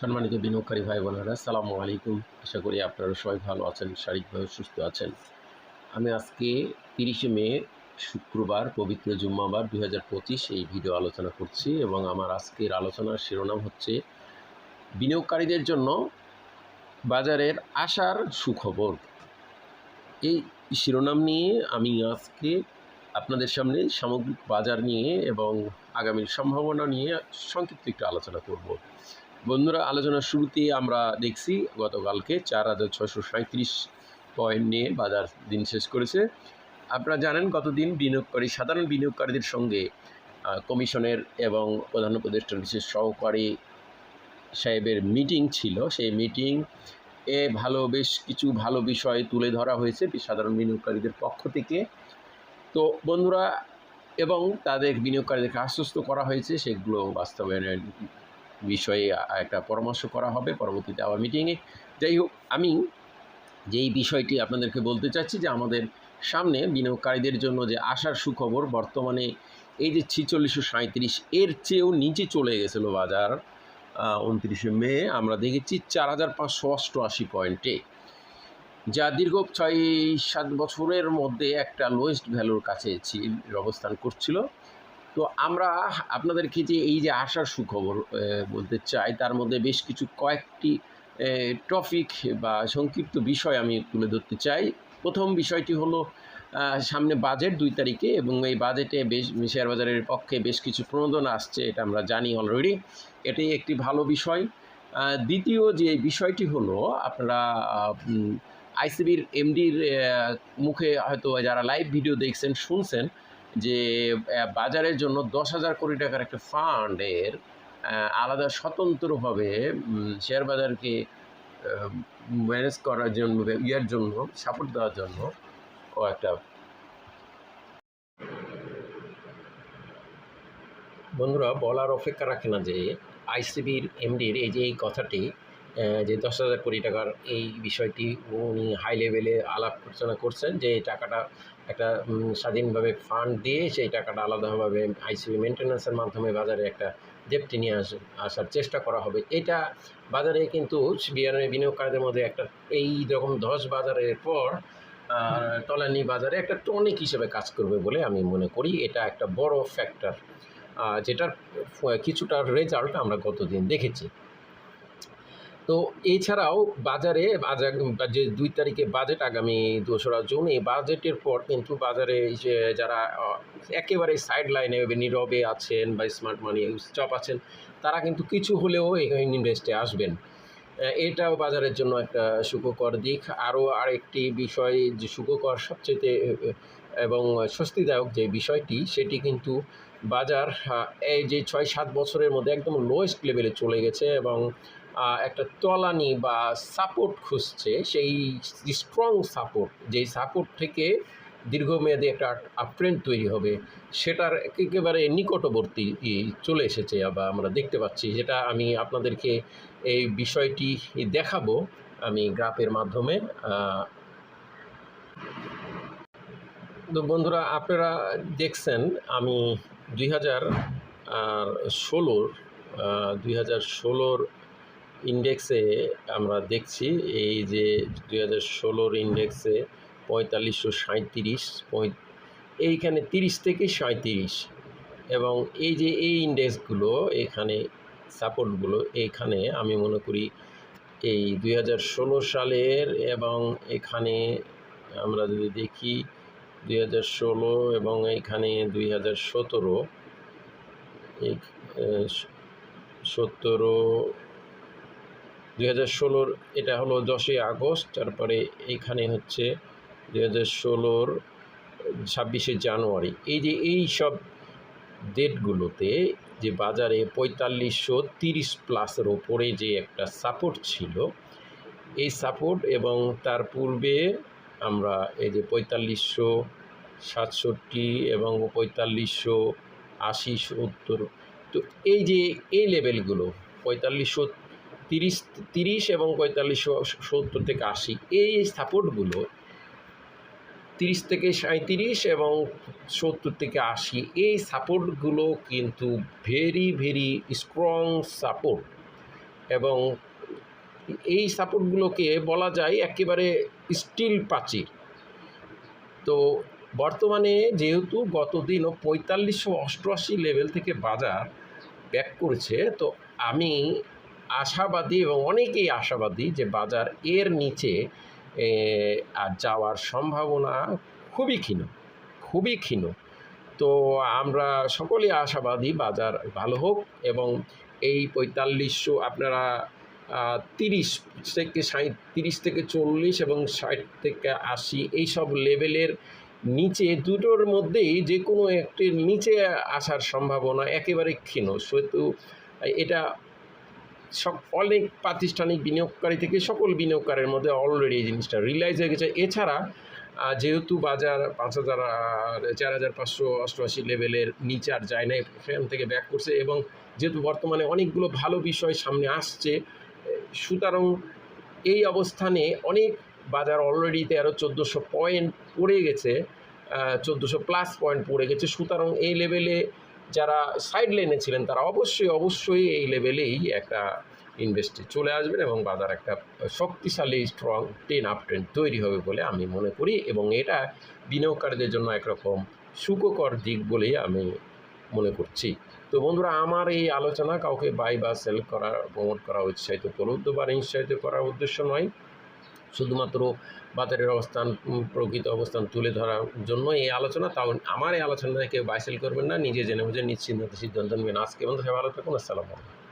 সম্মানিত বিনিয়োগকারী ভাই বোনেরা সালামু আলাইকুম। আশা করি আপনারা সবাই ভালো আছেন, শারীরিকভাবে সুস্থ আছেন। আমি আজকে তিরিশে মে, শুক্রবার, পবিত্র জুম্মাবার দুই হাজার পঁচিশ এই ভিডিও আলোচনা করছি এবং আমার আজকের আলোচনার শিরোনাম হচ্ছে, বিনিয়োগকারীদের জন্য বাজারের আসার সুখবর। এই শিরোনাম নিয়ে আমি আজকে আপনাদের সামনে সামগ্রিক বাজার নিয়ে এবং আগামীর সম্ভাবনা নিয়ে সংক্ষিপ্ত একটু আলোচনা করব। বন্ধুরা, আলোচনার শুরুতে আমরা দেখছি গতকালকে চার হাজার ছশো সাঁত্রিশ পয়েন্ট নিয়ে বাজার দিন শেষ করেছে। আপনারা জানেন, গতদিন বিনিয়োগকারী, সাধারণ বিনিয়োগকারীদের সঙ্গে কমিশনের এবং প্রধান উপদেষ্টার বিশেষ সহকারী সাহেবের মিটিং ছিল। সেই মিটিং এ ভালো, বেশ কিছু ভালো বিষয় তুলে ধরা হয়েছে সাধারণ বিনিয়োগকারীদের পক্ষ থেকে। তো বন্ধুরা, এবং তাদের বিনিয়োগকারীদেরকে আশ্বস্ত করা হয়েছে, সেগুলো বাস্তবায়নের বিষয়ে একটা পরামর্শ করা হবে পরবর্তীতে আবার মিটিংয়ে যাই হোক, আমি যেই বিষয়টি আপনাদেরকে বলতে চাচ্ছি যে আমাদের সামনে বিনিয়োগকারীদের জন্য যে আসার সুখবর, বর্তমানে এই যে ছিচল্লিশশো সাঁত্রিশ এর চেয়েও নিচে চলে গেছিল বাজার উনত্রিশে মে, আমরা দেখেছি চার হাজার পাঁচশো অষ্টআশি পয়েন্টে, যা দীর্ঘ ছয় সাত বছরের মধ্যে একটা লোয়েস্ট ভ্যালুর কাছে অবস্থান করছিল। তো আমরা আপনাদেরকে যে এই যে আসার সুখবর বলতে চাই, তার মধ্যে বেশ কিছু কয়েকটি টপিক বা সংক্ষিপ্ত বিষয় আমি তুলে ধরতে চাই। প্রথম বিষয়টি হলো সামনে বাজেট দুই তারিখে এবং এই বাজেটে বেশ, শেয়ার বাজারের পক্ষে বেশ কিছু প্রণোদনা আসছে, এটা আমরা জানি অলরেডি এটি একটি ভালো বিষয়। দ্বিতীয় যে বিষয়টি হলো, আপনারা আইসিবির এমডির মুখে হয়তো যারা লাইভ ভিডিও দেখছেন, শুনছেন যে বাজারের জন্য দশ হাজার কোটি টাকার একটা ফান্ডের আলাদা স্বতন্ত্রভাবে শেয়ার বাজারকে ম্যানেজ করার জন্য, ইয়ার জন্য সাপোর্ট দেওয়ার জন্য ও একটা বন্ধুরা বলার অপেক্ষা রাখে না যে, আইসিবির, এমডির এই যে এই কথাটি যে দশ হাজার কোটি টাকার এই বিষয়টি উনি হাই লেভেলে আলাপ আলোচনা করছেন যে এই টাকাটা একটা স্বাধীনভাবে ফান্ড দিয়ে সেই টাকাটা আলাদাভাবে আইসিবি মেনটেন্যান্সের মাধ্যমে বাজারে একটা ডেপটি নিয়ে আস, আসার চেষ্টা করা হবে। এটা বাজারে কিন্তু বিনিয়োগ- বিনিয়োগকারীদের মধ্যে একটা, এই রকম ধস বাজারের পর টলানি বাজারে একটা টনিক হিসেবে কাজ করবে বলে আমি মনে করি। এটা একটা বড় ফ্যাক্টর যেটার কিছুটা রেজাল্ট আমরা গতদিন দেখেছি। তো এছাড়াও বাজারে যে দুই তারিখে বাজেট আগামী দোসরা জুন, এই বাজেটের পর কিন্তু বাজারে যে যারা একেবারে সাইড লাইনে নীরবে আছেন বা স্মার্ট মানি স্টপ আছেন, তারা কিন্তু কিছু হলেও এখানে ইনভেস্টে আসবেন। এটাও বাজারের জন্য একটা সুখকর দিক। আরও আরেকটি বিষয় যে সুখকর সবচেয়ে এবং স্বস্তিদায়ক যে বিষয়টি, সেটি কিন্তু বাজার এই যে ছয় সাত বছরের মধ্যে একদম লোয়েস্ট লেভেলে চলে গেছে এবং একটা তলানি বা সাপোর্ট খুঁজছে, সেই স্ট্রং সাপোর্ট যেই সাপোর্ট থেকে দীর্ঘমেয়াদী একটা আপট্রেন্ড তৈরি হবে, সেটার একেবারে নিকটবর্তী চলে এসেছে বা আমরা দেখতে পাচ্ছি। যেটা আমি আপনাদেরকে এই বিষয়টি দেখাবো আমি গ্রাফের মাধ্যমে। তো বন্ধুরা, আপনারা দেখছেন আমি দুই হাজার ষোলোর দুই হাজার ষোলোর ইন্ডেক্সে আমরা দেখছি এই যে দুই হাজার ষোলোর ইন্ডেক্সে পঁয়তাল্লিশশো সাঁত্রিশ এইখানে তিরিশ থেকে সাঁত্রিশ এবং এই যে এই ইন্ডেক্সগুলো এখানে সাপোর্টগুলো এখানে আমি মনে করি এই দুই হাজার ষোলো সালের এবং এখানে আমরা যদি দেখি দুই হাজার ষোলো এবং এইখানে দুই হাজার সতেরো সতেরো দুই হাজার ষোলোর এটা হলো দশই আগস্ট, তারপরে এইখানে হচ্ছে দুই হাজার ষোলোর ছাব্বিশে জানুয়ারি। এই যে এই সব ডেটগুলোতে যে বাজারে পঁয়তাল্লিশশো তিরিশ প্লাসের ওপরে যে একটা সাপোর্ট ছিল, এই সাপোর্ট এবং তার পূর্বে আমরা এই যে পঁয়তাল্লিশশো সাতষট্টি এবং পঁয়তাল্লিশশো আশি সত্তর, তো এই যে এই লেভেলগুলো, পঁয়তাল্লিশশো তিরিশ তিরিশ এবং পঁয়তাল্লিশশো সত্তর থেকে আশি। এই সাপোর্টগুলো তিরিশ থেকে সাঁত্রিশ এবং সত্তর থেকে আশি, এই সাপোর্টগুলো কিন্তু ভেরি ভেরি স্ট্রং সাপোর্ট এবং এই সাপোর্টগুলোকে বলা যায় একেবারে স্টিল প্রাচীর। তো বর্তমানে যেহেতু গতদিনও পঁয়তাল্লিশশো অষ্টআশি লেভেল থেকে বাজার ব্যাক করেছে, তো আমি আশাবাদী এবং অনেকেই আশাবাদী যে বাজার এর নিচে আর যাওয়ার সম্ভাবনা খুবই ক্ষীণ খুবই ক্ষীণ। তো আমরা সকলেই আশাবাদী বাজার ভালো হোক এবং এই পঁয়তাল্লিশশো আপনারা তিরিশ থেকে ষাট, তিরিশ থেকে চল্লিশ এবং ষাট থেকে আশি এইসব লেভেলের নিচে দুটোর মধ্যেই যে কোনো একটির নিচে আসার সম্ভাবনা একেবারে ক্ষীণ। সেহেতু এটা অনেক প্রাতিষ্ঠানিক বিনিয়োগকারী থেকে সকল বিনিয়োগকারীর মধ্যে অলরেডি এই জিনিসটা রিলাইজ হয়ে গেছে। এছাড়া যেহেতু বাজার পাঁচ হাজার চার হাজার পাঁচশো অষ্টআশি লেভেলের নিচে আর যায় না সেখান থেকে ব্যাক করছে এবং যেহেতু বর্তমানে অনেকগুলো ভালো বিষয় সামনে আসছে, সুতরাং এই অবস্থানে অনেক বাজার অলরেডি তেরো, চোদ্দোশো পয়েন্ট পড়ে গেছে চোদ্দোশো প্লাস পয়েন্ট পড়ে গেছে। সুতরাং এই লেভেলে যারা সাইড লাইনে ছিলেন, তারা অবশ্যই অবশ্যই এই লেভেলেই একটা ইনভেস্টে চলে আসবেন এবং বাজার একটা শক্তিশালী স্ট্রং টেন আপ ট্রেন্ড তৈরি হবে বলে আমি মনে করি এবং এটা বিনিয়োগকারীদের জন্য একরকম সুখকর দিক বলেই আমি মনে করছি। তো বন্ধুরা, আমার এই আলোচনা, কাউকে বাই বা সেল করা প্রমোট করা উৎসাহিত প্রলুব্ধ বা নিঃসাহিত করার উদ্দেশ্য নয়। শুধুমাত্র বাজারের অবস্থান প্রকৃত অবস্থান তুলে ধরার জন্য এই আলোচনা, তাও আমার এই আলোচনা কেউ বাইসেল করবেন না, নিজে জেনে বুঝে নিশ্চিন্ত সিদ্ধান্ত নেবেন। আজকে বন্ধু সবাই ভালো থাকুন, আসসালামু আলাইকুম।